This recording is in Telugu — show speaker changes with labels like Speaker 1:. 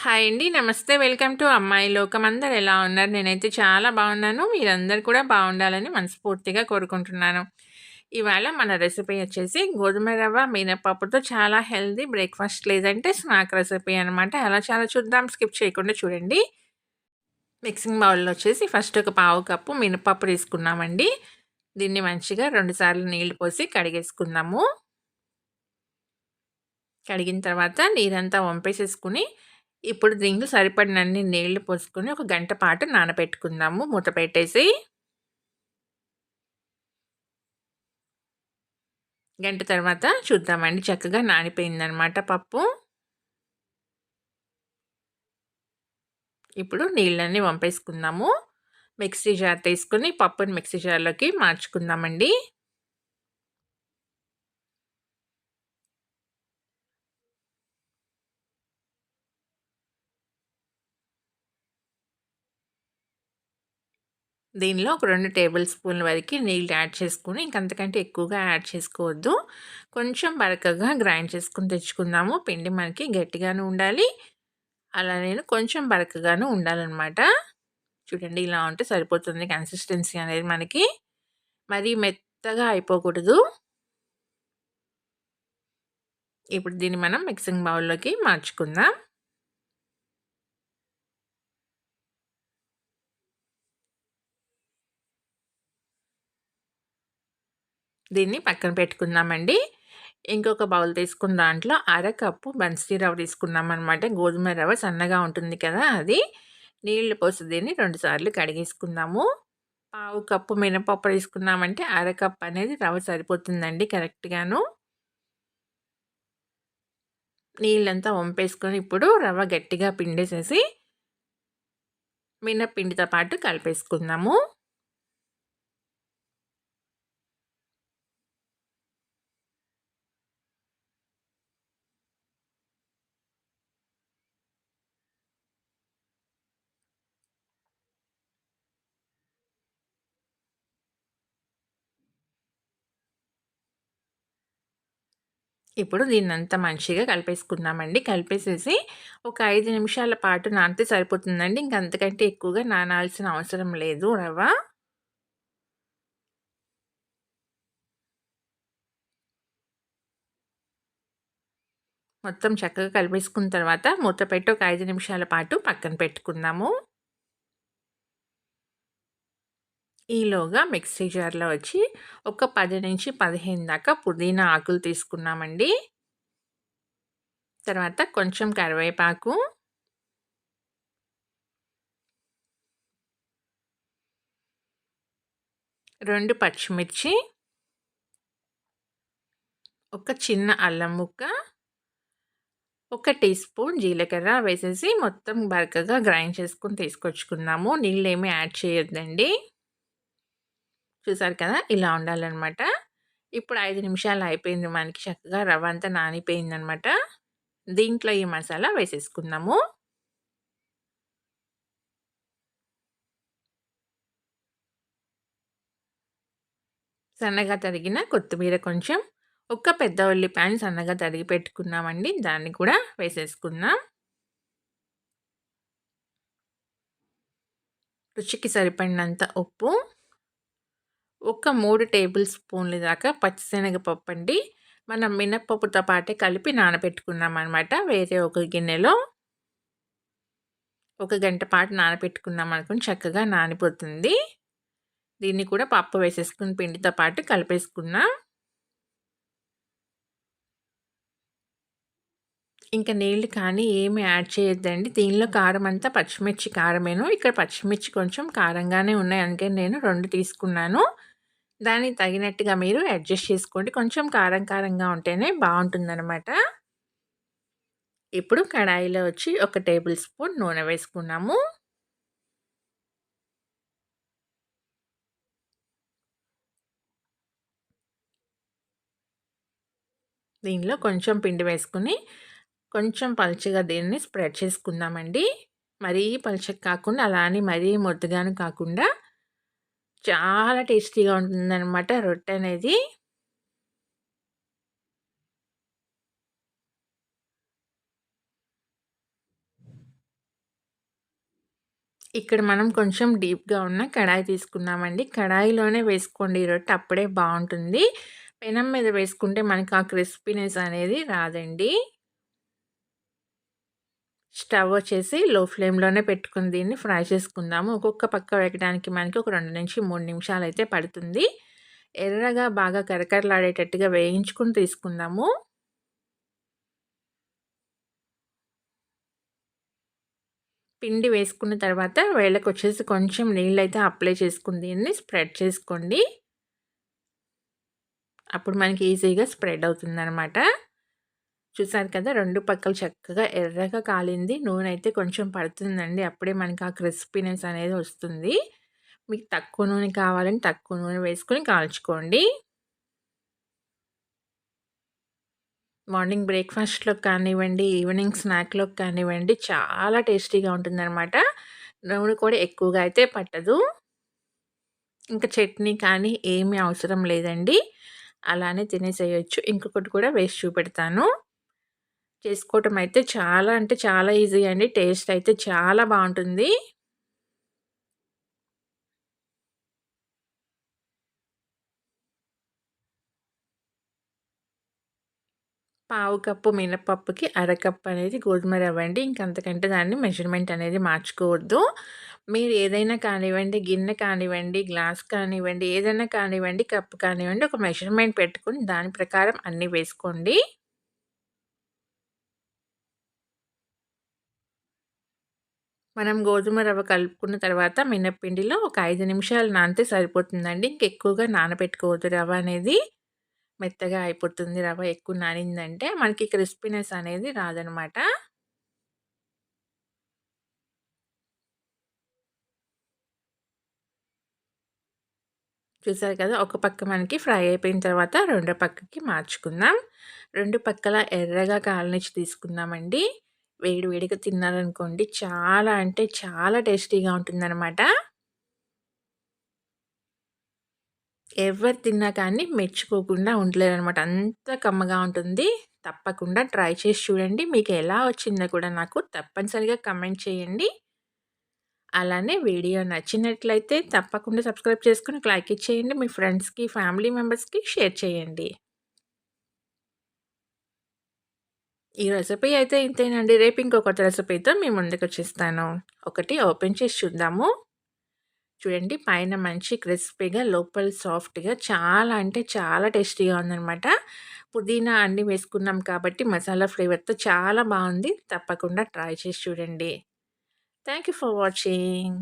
Speaker 1: హాయ్ అండి. నమస్తే. వెల్కమ్ టు అమ్మాయి లోకం. అందరు ఎలా ఉన్నారు? నేనైతే చాలా బాగున్నాను. మీరందరు కూడా బాగుండాలని మనస్ఫూర్తిగా కోరుకుంటున్నాను. ఇవాళ మన రెసిపీ వచ్చేసి గోధుమ రవ్వ మినపప్పుతో చాలా హెల్దీ బ్రేక్ఫాస్ట్ లేదంటే స్నాక్ రెసిపీ అనమాట అలా చాలా చూద్దాం. స్కిప్ చేయకుండా చూడండి. మిక్సింగ్ బౌల్లో వచ్చేసి ఫస్ట్ ఒక పావు కప్పు మినపప్పు తీసుకున్నామండి. దీన్ని మంచిగా రెండుసార్లు నీళ్ళు పోసి కడిగేసుకుందాము. కడిగిన తర్వాత నీరంతా వంపేసేసుకుని ఇప్పుడు దీంట్లో సరిపడినన్ని నీళ్ళు పోసుకొని ఒక గంట పాటు నానబెట్టుకుందాము. మూత పెట్టేసి గంట తర్వాత చూద్దామండి. చక్కగా నానిపోయిందనమాట పప్పు. ఇప్పుడు నీళ్ళన్నీ వంపేసుకుందాము. మిక్సీ జార్ తీసుకుని పప్పుని మిక్సీ జార్లోకి మార్చుకుందామండి. దీనిలో ఒక రెండు టేబుల్ స్పూన్ల వరకు నీళ్ళు యాడ్ చేసుకుని ఇంకంతకంటే ఎక్కువగా యాడ్ చేసుకోవద్దు. కొంచెం బరకగా గ్రైండ్ చేసుకుని తెచ్చుకుందాము. పిండి మనకి గట్టిగాను ఉండాలి. అలా నేను కొంచెం బరకగాను ఉండాలన్నమాట. చూడండి ఇలా ఉంటే సరిపోతుంది కన్సిస్టెన్సీ అనేది మనకి. మరీ మెత్తగా అయిపోకూడదు. ఇప్పుడు దీన్ని మనం మిక్సింగ్ బౌల్లోకి మార్చుకుందాం. దీన్ని పక్కన పెట్టుకుందామండి. ఇంకొక బౌల్ తీసుకున్న దాంట్లో అరకప్పు బన్సీ రవ్వ తీసుకున్నాం అనమాట గోధుమ రవ్వ సన్నగా ఉంటుంది కదా అది. నీళ్ళు పోసి దీన్ని రెండుసార్లు కడిగేసుకుందాము. పావు కప్పు మినపప్పు తీసుకున్నామంటే అరకప్పు అనేది రవ్వ సరిపోతుందండి కరెక్ట్గాను. నీళ్ళంతా వంపేసుకొని ఇప్పుడు రవ్వ గట్టిగా పిండేసేసి మినపిండితో పాటు కలిపేసుకుందాము. ఇప్పుడు దీన్నంతా మంచిగా కలిపేసుకున్నామండి కలిపేసేసి ఒక ఐదు నిమిషాల పాటు నానితే సరిపోతుందండి. ఇంకంతకంటే ఎక్కువగా నానాల్సిన అవసరం లేదు. రవ్వ. మొత్తం చక్కగా కలిపేసుకున్న తర్వాత మూత పెట్టి ఒక ఐదు నిమిషాల పాటు పక్కన పెట్టుకుందాము. ఈలోగా మిక్సీ జార్లో వచ్చి ఒక పది నుంచి పదిహేను దాకా పుదీనా ఆకులు తీసుకున్నామండి. తర్వాత కొంచెం కరివేపాకు. రెండు పచ్చిమిర్చి. ఒక చిన్న అల్లం ముక్క. ఒక టీ స్పూన్ జీలకర్ర వేసేసి మొత్తం బరకగా గ్రైండ్ చేసుకుని తీసుకొచ్చుకున్నాము. నీళ్ళు ఏమీ యాడ్ చేయొద్దండి. చూసారు కదా! ఇలా ఉండాలన్నమాట ఇప్పుడు ఐదు నిమిషాలు అయిపోయింది మనకి చక్కగా రవ్వ అంతా నానిపోయిందనమాట. దీంట్లో ఈ మసాలా వేసేసుకుందాము. సన్నగా తరిగిన కొత్తిమీర కొంచెం ఒక పెద్ద ఉల్లిపాయని సన్నగా తరిగి పెట్టుకున్నామండి. దాన్ని కూడా వేసేసుకుందాం. రుచికి సరిపడినంత ఉప్పు ఒక మూడు టేబుల్ స్పూన్ల దాకా పచ్చిశనగపప్పు అండి. మనం మినప్పప్పుతో పాటే కలిపి నానబెట్టుకున్నాం అనమాట వేరే ఒక గిన్నెలో ఒక గంట పాటు నానబెట్టుకున్నాం అనుకుని చక్కగా నానిపోతుంది. దీన్ని కూడా పప్పు వేసేసుకుని పిండితో పాటు కలిపేసుకున్నాం. ఇంకా నీళ్ళు కానీ ఏమి యాడ్ చేయొద్దండి. దీనిలో కారం అంతా పచ్చిమిర్చి కారమేను. ఇక్కడ పచ్చిమిర్చి కొంచెం కారంగానే ఉన్నాయి. అందుకని నేను రెండు తీసుకున్నాను. దానికి తగినట్టుగా మీరు అడ్జస్ట్ చేసుకోండి. కొంచెం కారం కారంగా ఉంటేనే బాగుంటుందన్నమాట. ఇప్పుడు కడాయిలో వచ్చి ఒక టేబుల్ స్పూన్ నూనె వేసుకున్నాము. దీనిలో కొంచెం పిండి వేసుకుని కొంచెం పలుచగా దీన్ని స్ప్రెడ్ చేసుకుందామండి. మరీ పలుచగా కాకుండా అలా అని మరీ మొద్దుగాను కాకుండా చాలా టేస్టీగా ఉంటుందన్నమాట రొట్టె అనేది ఇక్కడ మనం కొంచెం డీప్‌గా ఉన్న కడాయి తీసుకున్నామండి. కడాయిలోనే వేసుకోండి ఈ రొట్టె అప్పుడే బాగుంటుంది పెనం మీద వేసుకుంటే మనకి ఆ క్రిస్పీనెస్ అనేది రాదండి. స్టవ్ వచ్చేసి లో ఫ్లేమ్‌లోనే పెట్టుకుని దీన్ని ఫ్రై చేసుకుందాము. ఒక్కొక్క పక్క వేయడానికి మనకి ఒక రెండు నుంచి మూడు నిమిషాలు అయితే పడుతుంది. ఎర్రగా బాగా కరకరలాడేటట్టుగా వేయించుకొని తీసుకుందాము. పిండి వేసుకున్న తర్వాత వేళ్ళకొచ్చేసి కొంచెం నీళ్ళైతే అప్లై చేసుకుని దీన్ని స్ప్రెడ్ చేసుకోండి. అప్పుడు మనకి ఈజీగా స్ప్రెడ్ అవుతుందనమాట. చూసారు కదా! రెండు పక్కలు చక్కగా ఎర్రగా కాలింది. నూనె అయితే కొంచెం పడుతుందండి. అప్పుడే మనకి ఆ క్రిస్పీనెస్ అనేది వస్తుంది. మీకు తక్కువ నూనె కావాలని తక్కువ నూనె వేసుకొని కాల్చుకోండి. మార్నింగ్ బ్రేక్‌ఫాస్ట్‌లోకి కానివ్వండి, ఈవినింగ్ స్నాక్‌లోకి కానివ్వండి చాలా టేస్టీగా ఉంటుందన్నమాట నూనె కూడా ఎక్కువగా అయితే పట్టదు. ఇంకా చట్నీ కానీ ఏమీ అవసరం లేదండి. అలానే తినేసేయొచ్చు. ఇంకొకటి కూడా వేసి చూపెడతాను. చేసుకోవటం అయితే చాలా అంటే చాలా ఈజీ అండి. టేస్ట్ అయితే చాలా బాగుంటుంది పావు కప్పు మినపప్పుకి అరకప్పు అనేది గోధుమ రవ్వ అండి. ఇంకంతకంటే దాన్ని మెజర్‌మెంట్ అనేది మార్చుకోవద్దు. మీరు ఏదైనా కానివ్వండి, గిన్నె కానివ్వండి, గ్లాస్ కానివ్వండి, ఏదైనా కానివ్వండి, కప్పు కానివ్వండి, ఒక మెజర్‌మెంట్ పెట్టుకుని దాని ప్రకారం అన్నీ వేసుకోండి. మనం గోధుమ రవ్వ కలుపుకున్న తర్వాత మినప్పిండిలో ఒక ఐదు నిమిషాలు నానితే సరిపోతుందండి. ఇంకెక్కువగా నానబెట్టుకోవద్దు రవ్వ అనేది. మెత్తగా అయిపోతుంది రవ్వ ఎక్కువ నానిందంటే మనకి క్రిస్పీనెస్ అనేది రాదనమాట. చూసారు కదా! ఒక పక్క మనకి ఫ్రై అయిపోయిన తర్వాత రెండో పక్కకి మార్చుకుందాం. రెండు పక్కల ఎర్రగా కాలనిచ్చి తీసుకుందామండి. వేడి వేడిగా తిన్నారనుకోండి చాలా అంటే చాలా టేస్టీగా ఉంటుందనమాట. ఎవరు తిన్నా కానీ మెచ్చుకోకుండా ఉండలేరనమాట. అంత కమ్మగా ఉంటుంది. తప్పకుండా ట్రై చేసి చూడండి. మీకు ఎలా వచ్చిందో కూడా నాకు తప్పనిసరిగా కమెంట్ చేయండి. అలానే వీడియో నచ్చినట్లయితే తప్పకుండా సబ్స్క్రైబ్ చేసుకొని లైక్ ఇచ్చేయండి. మీ ఫ్రెండ్స్‌కి, ఫ్యామిలీ మెంబర్స్‌కి షేర్ చేయండి. ఈ రెసిపీ అయితే ఇంతేనండి. రేపు ఇంకో కొత్త రెసిపీతో మీ ముందుకొచ్చేస్తాను. ఒకటి ఓపెన్ చేసి చూద్దాము. చూడండి పైన మంచి క్రిస్పీగా లోపల సాఫ్ట్‌గా చాలా అంటే చాలా టేస్టీగా ఉందనమాట. పుదీనా అన్ని వేసుకున్నాం కాబట్టి మసాలా ఫ్లేవర్‌తో చాలా బాగుంది తప్పకుండా ట్రై చేసి చూడండి. Thank you for watching.